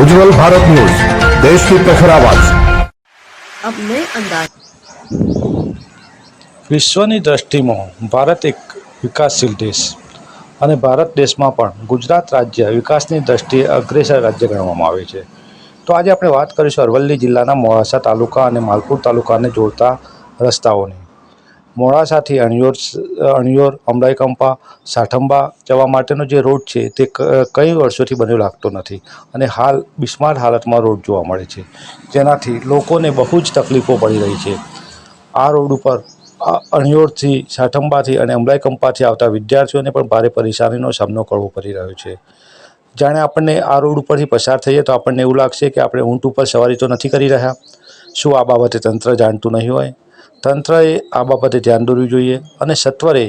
उज्जवल Bharat news देश की प्रखर आवाज अब नए अंदाज વિશ્વની દ્રષ્ટિમાં ભારત એક વિકાસશીલ દેશ અને ભારત દેશમાં પણ ગુજરાત રાજ્ય વિકાસની દ્રષ્ટિએ અગ્રેસર રાજ્ય ગણવામાં આવે છે તો આજે આપણે વાત કરીશું અરવલ્લી જિલ્લાના મોડાસા તાલુકા અને માલપુર તાલુકાને જોડતા રસ્તાઓની મોડાસાથી અણિયોર અણિયોર અમલાઈકંપા સાઠંબા જવા માટેનો જે રોડ છે તે કઈ વર્ષોથી બન્યો લાગતો નથી અને હાલ બિસ્માર હાલતમાં રોડ જોવા મળે છે. જેનાથી લોકોને બહુ જ તકલીફો પડી રહી છે. આ રોડ ઉપર અણિયોરથી, સાઠંબાથી અને અમરાઈકંપાથી આવતા વિદ્યાર્થીઓને પણ ભારે પરેશાનીનો સામનો કરવો પડી રહ્યો છે. જાણે આપણને આ રોડ ઉપરથી પસાર થઈએ તો આપણને એવું લાગશે કે આપણે ઊંટ ઉપર સવારી તો નથી કરી રહ્યા. શું આ બાબતે તંત્ર જાણતું નહીં હોય? તંત્રએ આ બાબતે ધ્યાન દોરવું જોઈએ અને સત્વરે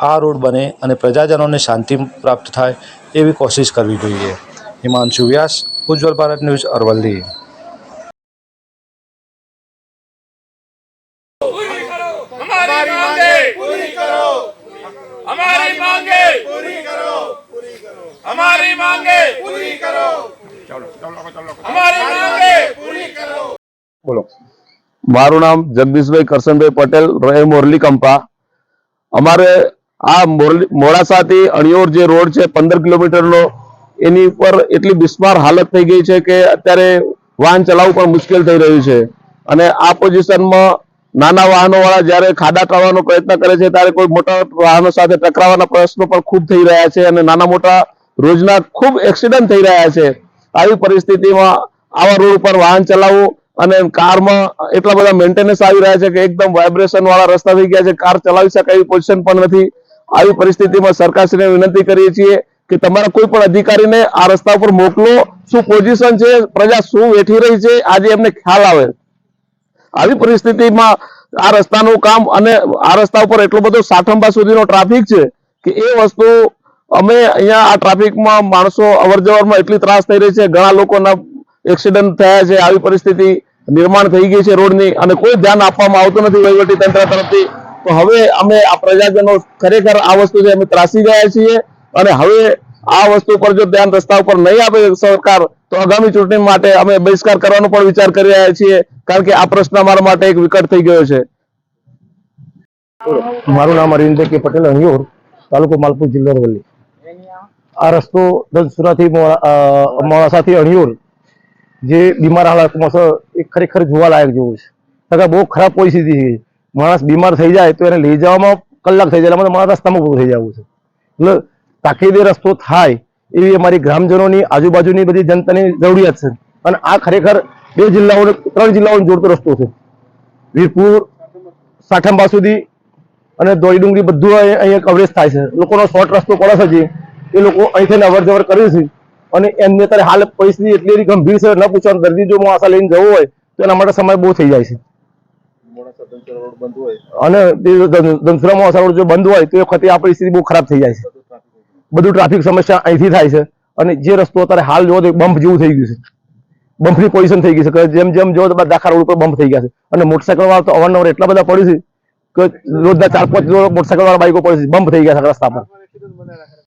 આ રોડ બને અને પ્રજાજનોને શાંતિ પ્રાપ્ત થાય એવી કોશિશ કરવી જોઈએ. હિમાંશુ વ્યાસ ઉજ્જવલ ભારત ન્યૂઝ અરવલ્લી. બોલો. મારું નામ જગદીશભાઈ કરશનભાઈ પટેલ, રહે મોરલી કંપા. અમારે આ મોરલી મોડાસાથી અણિયોર જે રોડ છે, પંદર કિલોમીટરનો, એની ઉપર એટલી બિસ્માર હાલત થઈ ગઈ છે કે અત્યારે વાહન ચલાવવું પણ મુશ્કેલ થઈ રહ્યું છે. અને આ પોઝિશનમાં નાના વાહનો વાળા જ્યારે ખાડા ટાળવાનો પ્રયત્ન કરે છે, ત્યારે કોઈ મોટા વાહનો સાથે ટકરાવવાના પ્રશ્નો પણ ખૂબ થઈ રહ્યા છે અને નાના મોટા રોજના ખૂબ એક્સિડન્ટ થઈ રહ્યા છે. આવી પરિસ્થિતિમાં આવા રોડ ઉપર વાહન ચલાવવું અને કારમાં એટલા બધા મેન્ટેનન્સ આવી રહ્યા છે કે એકદમ વાઇબ્રેશન વાળા રસ્તા થઈ ગયા છે. કાર ચલાવી શકાય એવી પોઝિશન પણ નથી. આવી પરિસ્થિતિમાં સરકારશ્રીને વિનંતી કરીએ છીએ કે તમારા કોઈ પણ અધિકારીને આ રસ્તા ઉપર મોકલો. શું પોઝિશન છે? પ્રજા શું વેઠી રહી છે? આજે એમને ખ્યાલ આવે. આવી પરિસ્થિતિમાં આ રસ્તાનું કામ અને આ રસ્તા ઉપર એટલો બધો સાઠંબા સુધીનો ટ્રાફિક છે કે એ વસ્તુ અમે અહીંયા આ ટ્રાફિકમાં માણસો અવર જવરમાં એટલી ત્રાસ થઈ રહી છે. ઘણા લોકોના એક્સિડન્ટ થયા છે આવી પરિસ્થિતિ નિર્માણ થઈ ગઈ છે રોડની અને કોઈ ધ્યાન આપવામાં આવતું નથી વહીવટી તંત્ર તરફથી. તો હવે અમે આ પ્રજાજનો ખરેખર આ વસ્તુથી અમે ત્રાસી ગયા છીએ અને હવે આ વસ્તુ પર જો ધ્યાન રસ્તા ઉપર નહીં આપે સરકાર તો આગામી ચૂંટણી માટે અમે બહિષ્કાર કરવાનો પણ વિચાર કરી રહ્યા છીએ કારણ કે આ પ્રશ્ન અમારા માટે એક વિકટ થઈ ગયો છે. મારું નામ અરવિંદ પટેલ અણિયોર તાલુકો માલપુર જિલ્લો અરવલ્લી. આ રસ્તો દસસુરાથી મોડા- અ, મોડાસાથી અણિયોર જે બીમાર હાલતમાં છે, એ ખરેખર જોવાલાયક જેવું છે. કારણ બહુ ખરાબ પરિસ્થિતિ છે. માણસ બીમાર થઈ જાય તો એને લઈ જવામાં કલાક થઈ જાય, એટલે માણસ રસ્તામાં પૂરું થઈ જવું છે. એટલે તાકીદે રસ્તો થાય એવી અમારી ગ્રામજનોની આજુબાજુની બધી જનતાની જરૂરિયાત છે. અને આ ખરેખર બે જિલ્લાઓને, ત્રણ જિલ્લાઓને જોડતો રસ્તો છે. વીરપુર, સાઠંબા સુધી અને દોડી ડુંગળી બધું અહીં- અહીંયા કવરેજ થાય છે. લોકોનો શોર્ટ રસ્તો પડે છે એ લોકો અહીંથી અવર જવર કરે છે. અને એમને અત્યારે હાલ પરિસ્થિતિ એટલી ગંભીર છે ન પૂછવાનું દર્દી જો આશા લઈને જવું હોય તો એના માટે સમય બહુ થઈ જાય છે. અને દંસરા મોસા રોડ જો બંધ હોય તો એ વખતે આ પરિસ્થિતિ બહુ ખરાબ થઈ જાય છે. બધું ટ્રાફિક સમસ્યા અહીંથી થાય છે. અને જે રસ્તો અત્યારે હાલ જોવો તો બમ્પ જેવું થઈ ગયું છે. બમ્પની પોઝિશન થઈ ગઈ છે. કે જેમ જેમ જો તો દાખલા રોડ ઉપર બમ્પ થઈ ગયા છે. અને મોટરસાયકલ વાળા તો અવારનવાર એટલા બધા પડ્યું છે કે રોજના ચાર પાંચ મોટરસાયકલ વાળા બાઈકો પડે છે બમ્પ થઈ ગયા છે રસ્તા પર